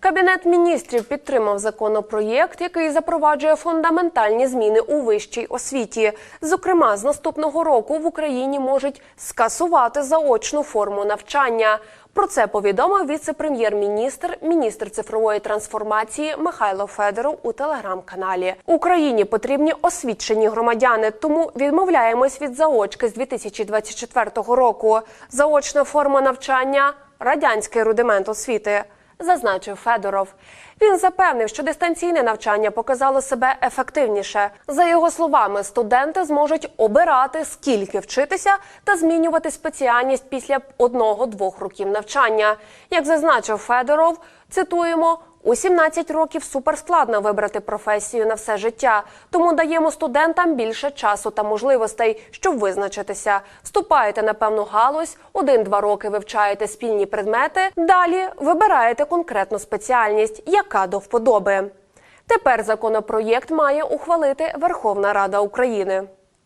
Кабінет міністрів підтримав законопроєкт, який запроваджує фундаментальні зміни у вищій освіті. Зокрема, з наступного року в Україні можуть скасувати заочну форму навчання. Про це повідомив віце-прем'єр-міністр, міністр цифрової трансформації Михайло Федоров у телеграм-каналі. Україні потрібні освічені громадяни, тому відмовляємось від заочки з 2024 року. Заочна форма навчання радянський рудимент освіти зазначив Федоров. Він запевнив, що дистанційне навчання показало себе ефективніше. За його словами, студенти зможуть обирати скільки вчитися та змінювати спеціальність після одного-двох років навчання. Як зазначив Федоров, цитуємо. У 17 років суперскладно вибрати професію на все життя, тому даємо студентам більше часу та можливостей, щоб визначитися. Вступаєте на певну галузь, один-два роки вивчаєте спільні предмети. Далі вибираєте конкретну спеціальність, яка до вподоби. Тепер законопроєкт має ухвалити Верховна Рада України.